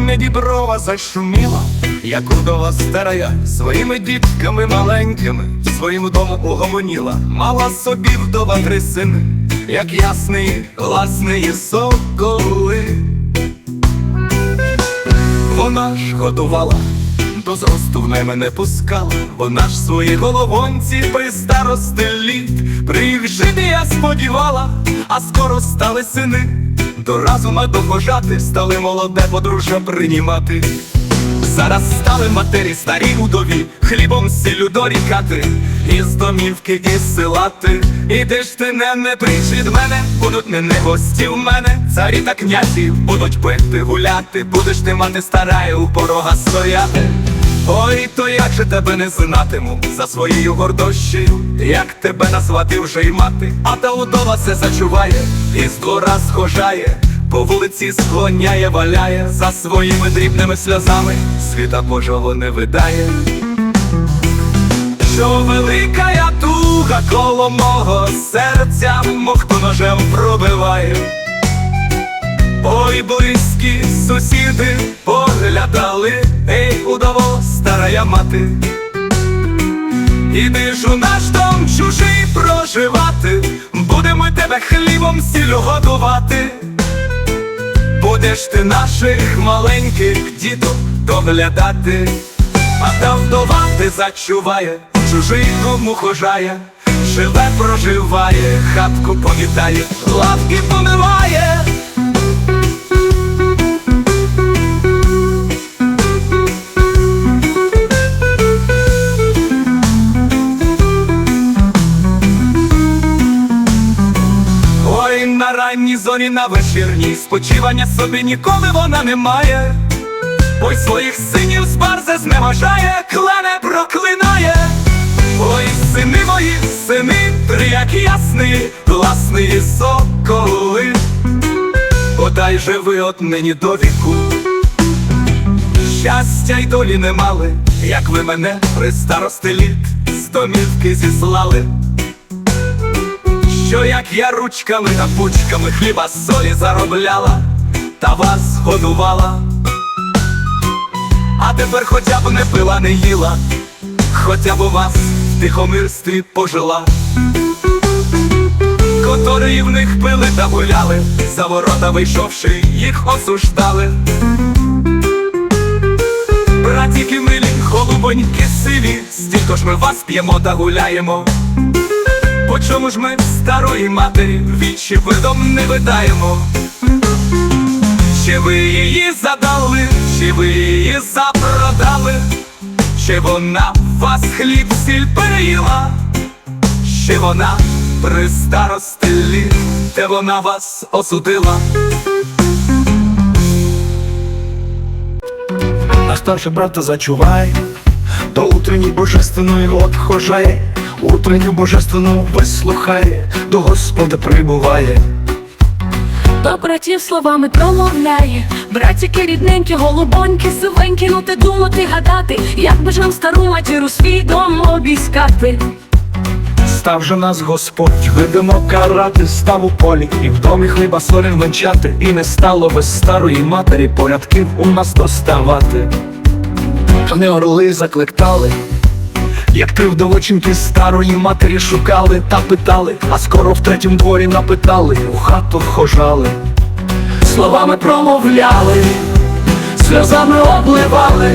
вдова зашуміла, як удова старая, своїми дітками маленькими, в своїм домом угомоніла, мала собі вдова три сини, як ясний, власний соколи. Вона ж годувала, до зросту в мене не пускала, вона ж свої головонці при старости літ, при їх жити я сподівала, а скоро стали сини, до разума дохожати, стали молоде подружжя приймати. Зараз стали матері старі удові, хлібом сіллю дорікати, із домівки і силати. Іди ж ти не, не від мене, будуть не, гості в мене, царі та князі будуть пити, гуляти, будеш ти мати стара у порога стояти. Ой, то як же тебе не знатиму за своєю гордощею, як тебе назвати вже й мати, а та удова все зачуває, і з двора схожає, по вулиці склоняє, валяє, за своїми дрібними сльозами, світа Божого не видає. Що велика я туга коло мого серця, мов хто ножем пробиває. Ой, близькі сусіди поглядали, ей, удово, старая мати. Іди ж у наш дом чужий проживати, будемо тебе хлібом сіллю годувати. Будеш ти наших маленьких діток доглядати, а та вдова ти зачуває, чужий дому хожає, живе, проживає, хатку помітає, лавки помиває. На ранній зоні, на вечірній спочивання собі ніколи вона не має. Ой, своїх синів з барзе зневажає, клане проклинає. Ой, сини мої, сини, три як ясний, власний соколи. Подай же ви от нині до віку. Щастя й долі не мали, як ви мене при старости літ з домівки зіслали. Що як я ручками та пучками хліба солі заробляла, та вас годувала, а тепер хоча б не пила, не їла, хоча б у вас в тихомирстві пожила, Котрі в них пили та гуляли, за ворота вийшовши, їх осуждали. Братіки милі, голубоньки сиві, стільки ж ми вас п'ємо та гуляємо. По чому ж ми старої матері вічі видом не видаємо? Чи ви її задали, чи ви її запродали, чи вона вас хліб сіль переїла, чи вона при старости літ, де вона вас осудила? А старший брата зачувай, до утренній божественної отхожає, утренню божественну вислухає, до Господа прибуває. До братів словами промовляє Братіки рідненькі, голубонькі, сивенькі, ну ти думати, гадати, як би ж нам стару матіру свій дом обіскати. Став же нас Господь, видимо карати, став у полі, і в домі хліба солін венчати, і не стало без старої матері порядків у нас доставати. Не орли закликали, як три вдовочинки старої матері шукали та питали, а скоро в третім дворі напитали, у хату вхожали, словами промовляли, сльозами обливали.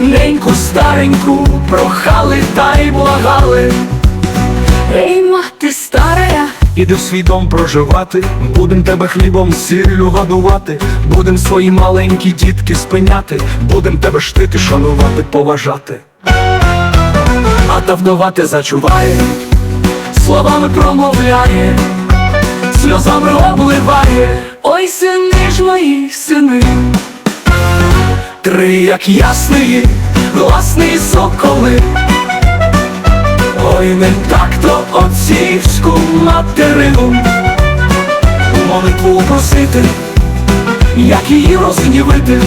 Неньку стареньку прохали та й благали. Ей, мати старая, Іди в свій дом проживати, будем тебе хлібом сіллю годувати, будем свої маленькі дітки спиняти, будем тебе штити, шанувати, поважати. А та вдова те зачуває, словами промовляє, сльозами обливає, ой, сини ж мої, сини, три як ясний, власний соколи. Ой, не так то отцівську материну молитву просити, як її розгнівити.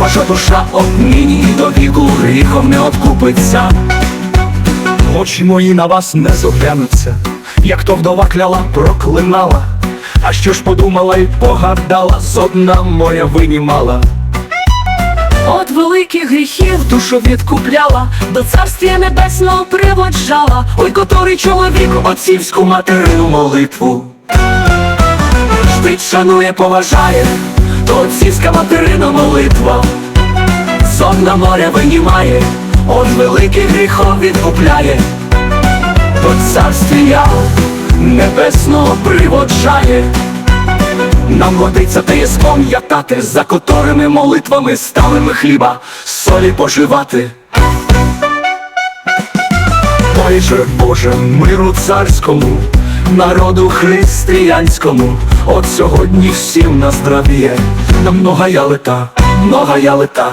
Ваша душа однині до віку гріхом не откупиться. Очі мої на вас не зоглянуться, як то вдова кляла, проклинала. А що ж подумала і погадала, зодна моя винімала. От великих гріхів душу відкупляла, до царствія небесного приводжала. Ой, котрий чоловік Отцівську материну молитву Шпить шанує, поважає, то материна молитва Сон на моря винімає, от великий гріхов відкупляє, то царствія небесного приводжає. Нам годиться те пам'ятати, за котрими молитвами стали ми хліба, солі поживати. Ой же Боже, миру царському, народу християнському, от сьогодні всім на здрав'є, на многая лета, многая лета,